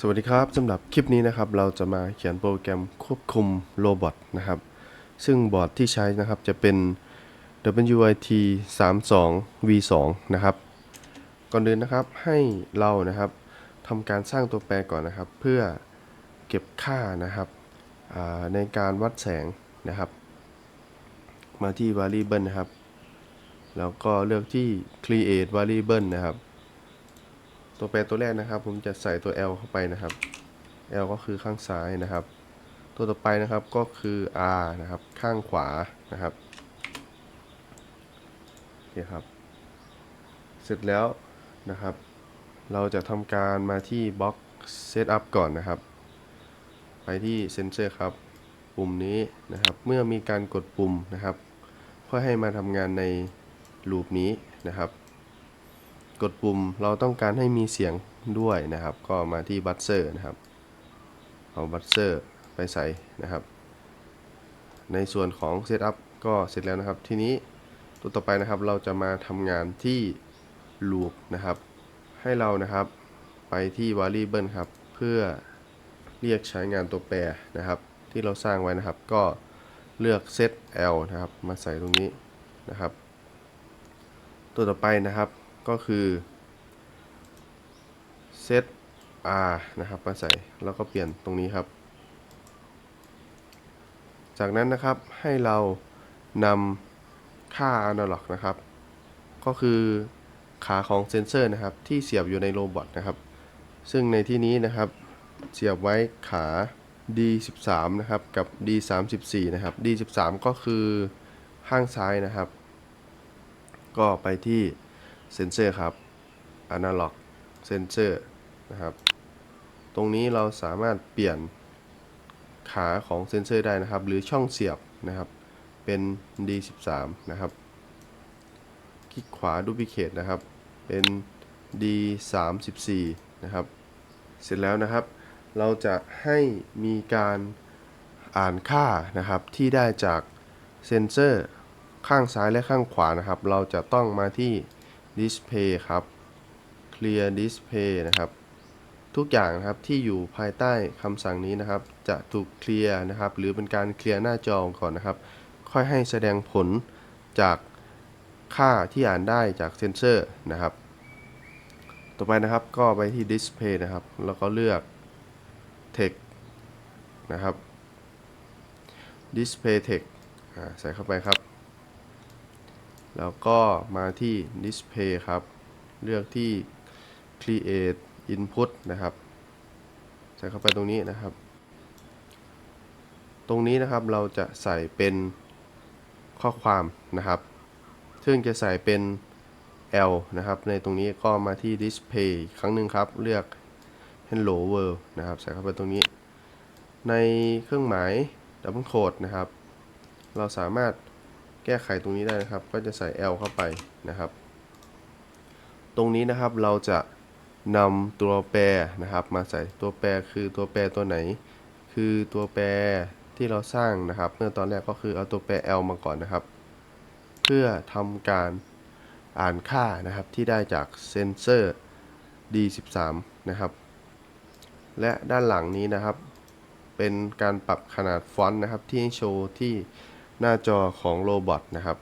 สวัสดีครับสำหรับคลิปนี้นะครับ เราจะมาเขียนโปรแกรมควบคุมโรบอทนะครับ ซึ่งบอร์ดที่ใช้นะครับจะเป็น WIT 3 2 V 2นะครับ ก่อนอื่นนะครับให้เรานะครับทำการสร้างตัวแปรก่อนนะครับ เพื่อเก็บค่านะครับในการวัดแสงนะครับ มาที่ variable นะครับ แล้วก็เลือกที่ create variable นะครับ ตัวแปรตัวแรกนะครับ ผมจะใส่ตัว L เข้าไปนะครับ L ก็คือข้างซ้ายนะครับ ตัวต่อไปนะครับก็คือ R นะครับ ข้างขวานะครับโอเคครับ เสร็จแล้วนะครับ เราจะทำการมาที่บล็อก Setup ก่อนนะครับ ไปที่เซนเซอร์ครับ ปุ่มนี้นะครับ เมื่อมีการกดปุ่มนะครับ เพื่อให้มาทำงานในลูปนี้นะครับ กดปุ่มเราต้องการให้มีเสียงด้วยนะครับ ก็มาที่บัตเซอร์นะครับ เอาบัตเซอร์ไปใส่นะครับ ในส่วนของ Setup ก็เสร็จแล้วนะครับ ทีนี้ตัวต่อไปนะครับเราจะมาทำงานที่ Loop นะครับ ให้เรานะครับไปที่ Variable ครับ เพื่อเรียกใช้งานตัวแปรนะครับ ที่เราสร้างไว้นะครับ ก็เลือก set l นะครับ มาใส่ตรงนี้นะครับ ตัวต่อไปนะครับ ก็คือ set r นะครับมาใส่แล้วก็เปลี่ยนตรงนี้ครับ จากนั้นนะครับให้เรานำค่า analog นะครับ ก็คือขาของเซนเซอร์นะครับ ที่เสียบอยู่ในโรบอทนะครับ ซึ่งในที่นี้นะครับเสียบไว้ขา D13 นะครับ กับ D34 นะครับ D13 ก็คือข้างซ้ายนะครับ ก็ไปที่ เซนเซอร์ครับ Analog Sensor นะครับ ตรงนี้เราสามารถเปลี่ยนขาของเซนเซอร์ได้นะครับ หรือช่องเสียบนะครับ เป็น D13 นะครับ คลิกขวา Duplicate นะครับ เป็น D34 นะครับ เสร็จแล้วนะครับ เราจะให้มีการอ่านค่านะครับที่ได้จากเซนเซอร์ข้างซ้ายและข้างขวานะครับ เราจะต้องมาที่ Display ครับ Clear Display นะครับ ทุกอย่างนะครับที่อยู่ภายใต้คำสั่งนี้นะครับ จะถูกเคลียร์นะครับ หรือเป็นการเคลียร์หน้าจอก่อนนะครับ ค่อยให้แสดงผลจากค่าที่อ่านได้จากเซนเซอร์นะครับ ต่อไปนะครับก็ไปที่ Display นะครับ แล้วก็เลือก Text นะครับ Display Text ใส่เข้าไปครับ แล้วก็มาที่ Display ครับ เลือกที่ Create Input นะครับ ใส่เข้าไปตรงนี้นะครับ ตรงนี้นะครับเราจะใส่เป็นข้อความนะครับ ซึ่งจะใส่เป็น L นะครับ ในตรงนี้ก็มาที่ Display ครั้งหนึ่งครับ เลือก Hello World นะครับ ใส่เข้าไปตรงนี้ ในเครื่องหมาย Double Code นะครับ เราสามารถ แก้ไขตรงนี้ได้นะครับ ก็จะใส่ L เข้าไปนะครับ ตรงนี้นะครับเราจะนำตัวแปรนะครับ มาใส่ตัวแปรคือตัวแปรตัวไหน คือตัวแปรที่เราสร้างนะครับ เมื่อตอนแรกก็คือเอาตัวแปร L มาก่อนนะครับ เพื่อทำการอ่านค่านะครับที่ได้จากเซนเซอร์ D13 นะครับ และด้านหลังนี้นะครับ เป็นการปรับขนาดฟอนต์นะครับที่โชว์ที่ หน้าจอของโรบอทนะครับ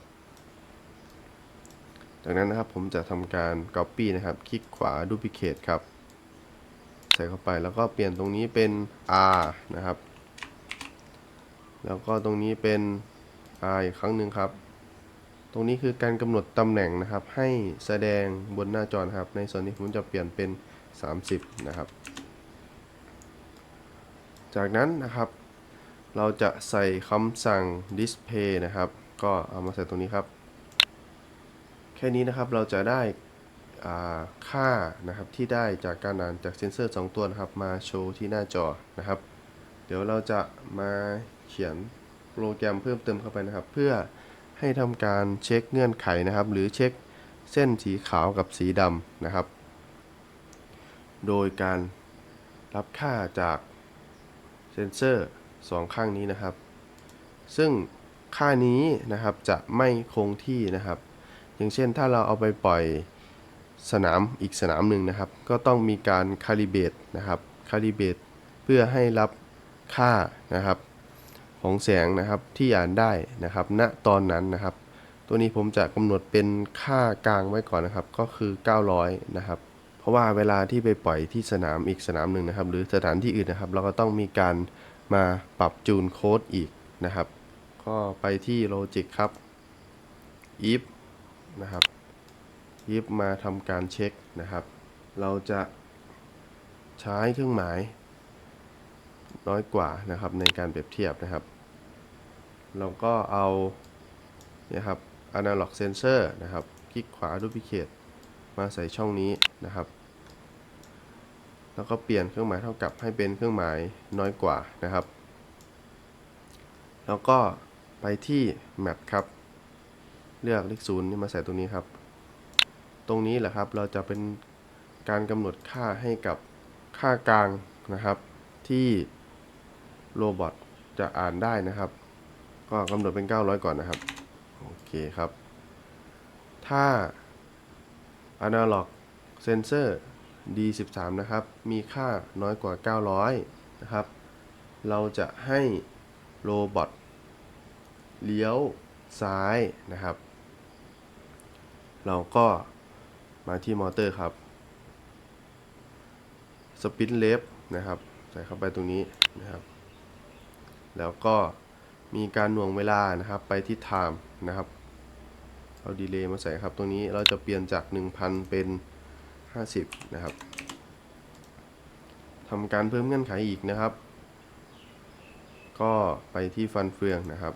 จากนั้นนะครับผมจะทำการ Copy นะครับ คลิกขวา Duplicate ครับ ใส่เข้าไปแล้วก็เปลี่ยนตรงนี้เป็น R นะครับ แล้วก็ตรงนี้เป็น R อีกครั้งหนึ่งครับ ตรงนี้คือการกำหนดตำแหน่งนะครับ ให้แสดงบนหน้าจอนะครับ ในส่วนนี้ผมจะเปลี่ยนเป็น 30 นะครับ จากนั้นนะครับ เราจะใส่คำสั่ง display นะครับ ก็เอามาใส่ตรงนี้ครับ แค่นี้นะครับเราจะได้ค่านะครับที่ได้จากการอ่านจากเซนเซอร์ 2 ตัวนะครับ มาโชว์ที่หน้าจอนะครับ เดี๋ยวเราจะมาเขียนโปรแกรมเพิ่มเติมเข้าไปนะครับ เพื่อให้ทำการเช็คเงื่อนไขนะครับ หรือเช็คเส้นสีขาวกับสีดำนะครับ โดยการรับค่าจากเซนเซอร์ 2ข้างนี้นะครับ ซึ่งค่านี้นะครับจะไม่คงที่นะครับ อย่างเช่นถ้าเราเอาไปปล่อยสนามอีกสนามหนึ่งนะครับ ก็ต้องมีการคาลิเบตนะครับ calibrate เพื่อให้รับค่านะครับของแสงนะครับที่อ่านได้นะครับณตอนนั้นนะครับ ตัวนี้ผมจะกำหนดเป็นค่ากลางไว้ก่อนนะครับ ก็คือ 900 นะครับ เพราะว่าเวลาที่ไปปล่อยที่สนามอีกสนามหนึ่งนะครับ หรือสถานที่อื่นนะครับ เราก็ต้องมีการ มาปรับจูนโค้ดอีกนะครับ ก็ไปที่ Logic ครับ if นะครับ if มาทำการเช็คนะครับ เราจะใช้เครื่องหมาย น้อยกว่านะครับในการเปรียบเทียบนะครับ เราก็เอาเนี่ยครับ analog sensor นะครับ คลิกขวา duplicate มาใส่ช่องนี้นะครับ แล้วก็เปลี่ยนเครื่องหมายเท่ากับให้เป็นเครื่องหมายน้อยกว่านะครับ แล้วก็ไปที่ map ครับ เลือกเลขศูนย์มาใส่ตรงนี้ครับ ตรงนี้แหละครับเราจะเป็นการกำหนดค่าให้กับค่ากลางนะครับ ที่โรบอทจะอ่านได้นะครับ ก็กำหนดเป็น 900 ก่อนนะครับ โอเคครับ ถ้า Analog Sensor D13 นะครับ มีค่าน้อยกว่า 900 นะครับ เราจะให้โรบอทเลี้ยวซ้ายนะครับ เราก็มาที่มอเตอร์ครับสปินเลฟนะครับ ใส่เข้าไปตรงนี้นะครับ แล้วก็มีการหน่วงเวลานะครับไปที่ time นะครับ เอาดีเลย์มาใส่ครับตรงนี้เราจะเปลี่ยนจาก 1,000 เป็น 50 นะครับทำการเพิ่มเงื่อนไขอีกนะครับ ก็ไปที่ฟันเฟืองนะครับ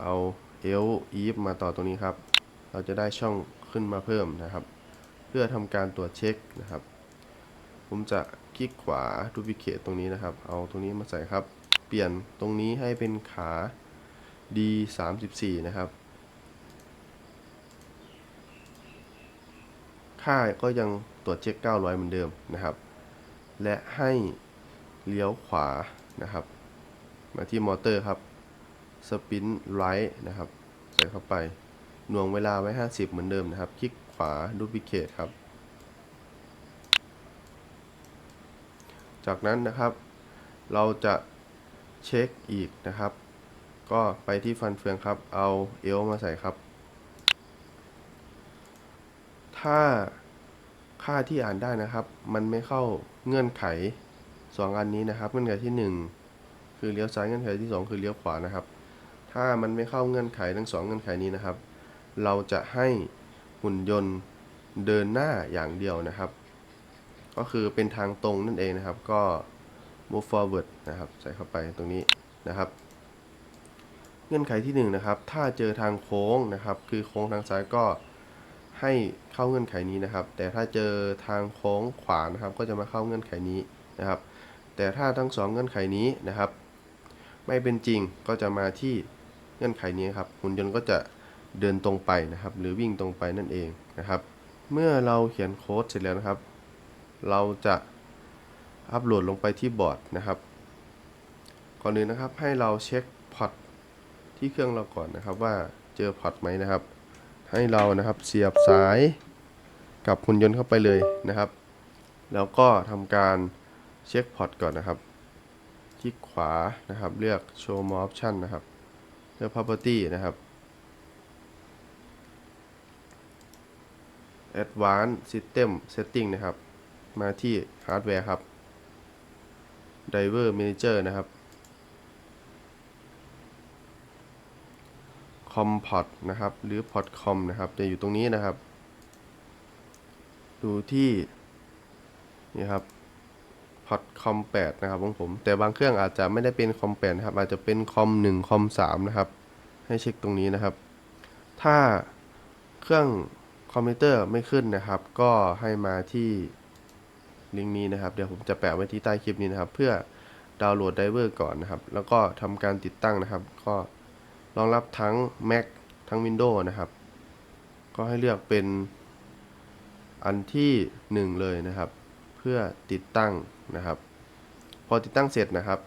เอาเอลอีฟมาต่อตรงนี้ครับ เราจะได้ช่องขึ้นมาเพิ่มนะครับ เพื่อทำการตรวจเช็คนะครับ ผมจะคลิกขวา duplicate ตรงนี้นะครับ เอาตรงนี้มาใส่ครับ เปลี่ยนตรงนี้ให้เป็นขา D 3 4นะครับ ค่าก็ยัง ตรวจเช็ค 900 เหมือนเดิมนะครับ และให้เลี้ยวขวานะครับ มาที่มอเตอร์ครับสปินไรท์นะครับ ใส่เข้าไปหน่วงเวลาไว้ 50 เหมือนเดิมนะครับ คลิกขวา duplicate ครับ จากนั้นนะครับ เราจะเช็คอีกนะครับ ก็ไปที่ฟันเฟืองครับ เอาเอลมาใส่ครับ ถ้า ค่าที่อ่านได้นะครับ มันไม่เข้าเงื่อนไข 2 อันนี้นะครับ เงื่อนไขที่ 1 คือเลี้ยวซ้ายเงื่อนไขที่ 2 คือเลี้ยวขวานะครับ ถ้ามันไม่เข้าเงื่อนไขทั้ง 2 เงื่อนไขนี้นะครับ เราจะให้หุ่นยนต์เดินหน้าอย่างเดียวนะครับ ก็คือเป็นทางตรงนั่นเองนะครับ ก็ move forward นะครับ ใส่เข้าไปตรงนี้นะครับ เงื่อนไขที่1นงนะครับ ถ้าเจอทางโค้งนะครับ คือโค้งทางซ้ายก็ ให้เข้าเงื่อนไขนี้นะครับ แต่ถ้าเจอทางโค้งขวานะครับ ก็จะมาเข้าเงื่อนไขนี้นะครับ แต่ถ้าทั้งสองเงื่อนไขนี้นะครับ ไม่เป็นจริงก็จะมาที่เงื่อนไขนี้ครับหุ่นยนต์ก็จะเดินตรงไปนะครับ หรือวิ่งตรงไปนั่นเองนะครับ เมื่อเราเขียนโค้ดเสร็จแล้วนะครับ เราจะอัปโหลดลงไปที่บอร์ดนะครับก่อนอื่นนะครับให้เราเช็คพอร์ตที่เครื่องเราก่อนนะครับ ว่าเจอพอร์ตไหมนะครับ ให้เรานะครับเสียบสายกับหุ่นยนต์เข้าไปเลยนะครับ แล้วก็ทำการเช็คพอร์ตก่อนนะครับ คลิกขวานะครับ เลือก show more option นะครับ เลือก property นะครับ advanced system setting นะครับ มาที่ hardware ครับ driver manager นะครับ com port นะครับ หรือ port com นะครับ จะอยู่ตรงนี้นะครับ ดูที่ นี่ครับพอร์ตคอม8นะครับของผม แต่บางเครื่องอาจจะไม่ได้เป็นคอม8นะครับ อาจจะเป็นคอม1คอม3นะครับ ให้เช็คตรงนี้นะครับ ถ้าเครื่องคอมพิวเตอร์ไม่ขึ้นนะครับ ก็ให้มาที่ลิงก์นี้นะครับ เดี๋ยวผมจะแปะไว้ที่ใต้คลิปนี้นะครับ เพื่อดาวน์โหลดไดเวอร์ก่อนนะครับ แล้วก็ทำการติดตั้งนะครับ ก็ รองรับทั้ง Mac ทั้ง Windows นะครับ ก็ให้เลือกเป็นอันที่ 1 เลยนะครับ เพื่อติดตั้งนะครับ พอติดตั้งเสร็จนะครับ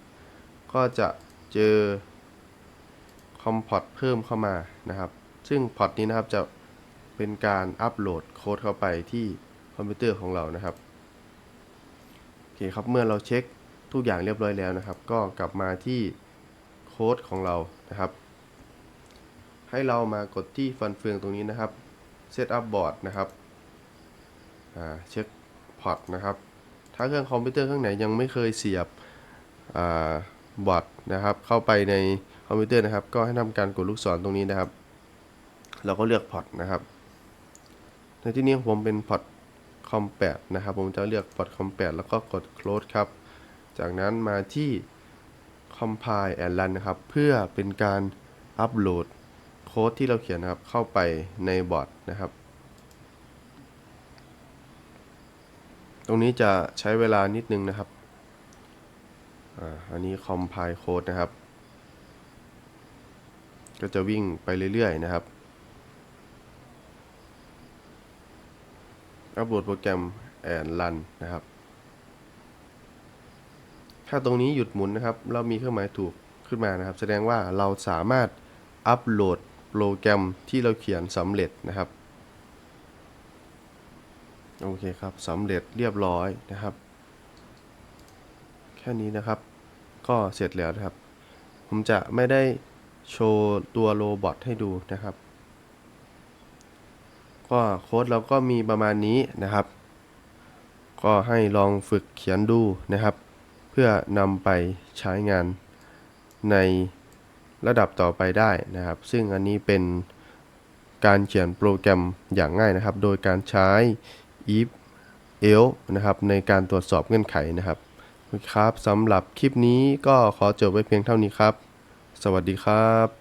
ก็จะเจอคอมพอร์ตเพิ่มเข้ามานะครับ ซึ่งพอร์ตนี้นะครับจะเป็นการอัปโหลดโค้ดเข้าไปที่คอมพิวเตอร์ของเรานะครับโอเคครับเมื่อเราเช็คทุกอย่างเรียบร้อยแล้วนะครับ ก็กลับมาที่โค้ดของเรานะครับ ให้เรามากดที่ฟันเฟืองตรงนี้นะครับ Setup Board นะครับเช็คพอร์ตนะครับ ถ้าเครื่องคอมพิวเตอร์เครื่องไหนยังไม่เคยเสียบอบอร์ดนะครับ เข้าไปในคอมพิวเตอร์นะครับ ก็ให้ทำการกดลูกศรตรงนี้นะครับ เราก็เลือกพอร์ตนะครับ ในที่นี้ผมเป็นพอร์ตคอมแปดนะครับ ผมจะเลือกพอร์ตคอมแปดแล้วก็กด close ครับ จากนั้นมาที่ compile and run นะครับ เพื่อเป็นการอัปโหลด โค้ดที่เราเขียนนะครับเข้าไปในบอร์ดนะครับ ตรงนี้จะใช้เวลานิดนึงนะครับอ่าอันนี้ compile code นะครับ ก็จะวิ่งไปเรื่อยๆนะครับ อัปโหลดโปรแกรม and run นะครับ ถ้าตรงนี้หยุดหมุนนะครับ เรามีเครื่องหมายถูกขึ้นมานะครับ แสดงว่าเราสามารถอัปโหลด โปรแกรมที่เราเขียนสำเร็จนะครับ โอเคครับสำเร็จเรียบร้อยนะครับ แค่นี้นะครับ ก็เสร็จแล้วนะครับ ผมจะไม่ได้โชว์ตัวโรบอทให้ดูนะครับ ก็โค้ดเราก็มีประมาณนี้นะครับ ก็ให้ลองฝึกเขียนดูนะครับ เพื่อนำไปใช้งานใน ระดับต่อไปได้นะครับ ซึ่งอันนี้เป็นการเขียนโปรแกรมอย่างง่ายนะครับ โดยการใช้ if else นะครับในการตรวจสอบเงื่อนไขนะครับครับสำหรับคลิปนี้ก็ขอจบไว้เพียงเท่านี้ครับ สวัสดีครับ